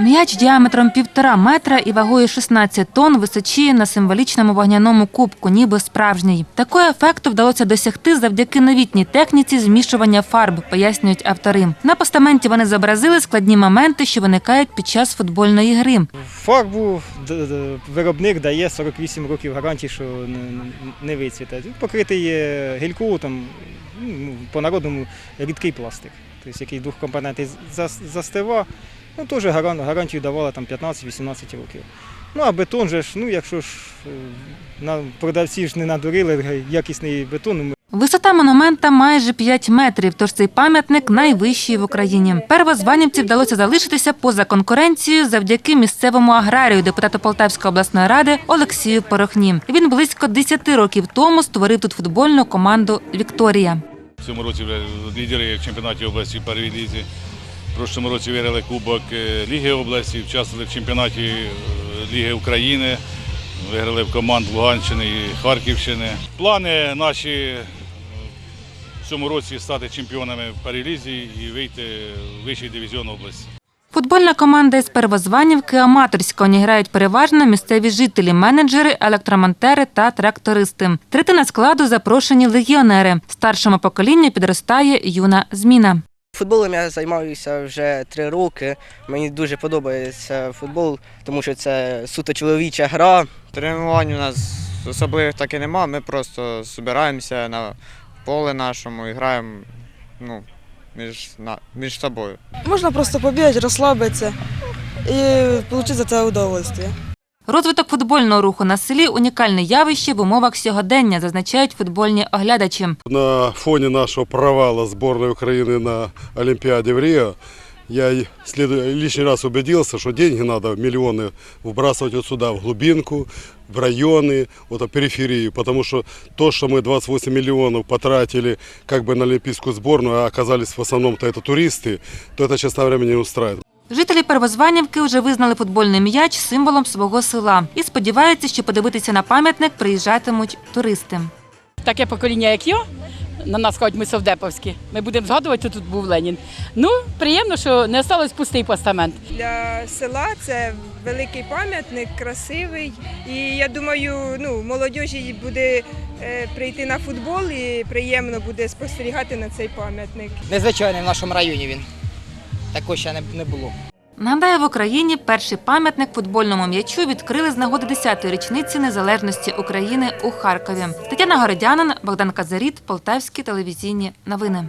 М'яч діаметром півтора метра і вагою 16 тонн височіє на символічному вогняному кубку, ніби справжній. Такого ефекту вдалося досягти завдяки новітній техніці змішування фарб, пояснюють автори. На постаменті вони зобразили складні моменти, що виникають під час футбольної гри. Фарбу виробник дає 48 років гарантії, що не, вицвіте. Покритий гелькоутом, ну, по-народному рідкий пластик, тобто який двохкомпонентний зас- застива. Ну, теж гаран- гарантію давали там 15-18 років. Ну, а бетон же ж, ну, якщо ж е, на, продавці ж не надурили якісний бетон, ну, ми Висота монумента майже 5 метрів, тож цей пам'ятник найвищий в Україні. Первозванівці вдалося залишитися поза конкуренцією завдяки місцевому аграрію, депутату Полтавської обласної ради Олексію Порохні. Він близько 10 років тому створив тут футбольну команду Вікторія. В цьому році вже лідери в чемпіонаті області в першій лізі. В прошлому році виграли Кубок е, Ліги області, участвували в чемпіонаті е, Ліги України, виграли в команд Луганщини і Харківщини. Плани наші е, в цьому році стати чемпіонами в першій і вийти в вищий дивізіон області. Футбольна команда із Первозванівки аматорська. Ній грають переважно місцеві жителі, менеджери, електромонтери та трактористи. Третина складу запрошені легіонери. Старшому поколінню підростає юна зміна. Футболом я займаюся вже три роки. Мені дуже подобається футбол, тому що це суто чоловіча гра. Тренувань у нас особливих так і нема. Ми просто збираємося на поле нашому і граємо ну, між, на, між собою. Можна просто побігати, розслабитися і отримати це удовольствие. Розвиток футбольного руху на селі унікальне явище в умовах сьогодення, зазначають футбольні оглядачі. На фоне нашего провала сборной Украины на Олимпиаде в Рио я и следу- лишний раз убедился, что деньги надо, миллионы, вбрасывать вот сюда, в глубинку, в районы, вот в периферию, потому что то, что мы 28 миллионов потратили как бы на олимпийскую сборную, а оказались в основном-то это туристы, то это, честно говоря, меня не устраивает. Жителі Первозванівки вже визнали футбольний м'яч символом свого села і сподіваються, що подивитися на пам'ятник приїжджатимуть туристи. таке покоління, як я, на нас кажуть, ми совдеповські. Ми будемо згадувати, що тут був Ленін. Ну, приємно, що не залишилось пустий постамент. Для села це великий пам'ятник, красивий. І я думаю, ну, молодіжі буде е, прийти на футбол і приємно буде спостерігати на цей пам'ятник. Незвичайний в нашому районі він. Такого ще не, було. Нагадаю, в Україні перший пам'ятник футбольному м'ячу відкрили з нагоди 10-ї річниці незалежності України у Харкові. Тетяна Городянин, Богдан Казаріт, Полтавські телевізійні новини.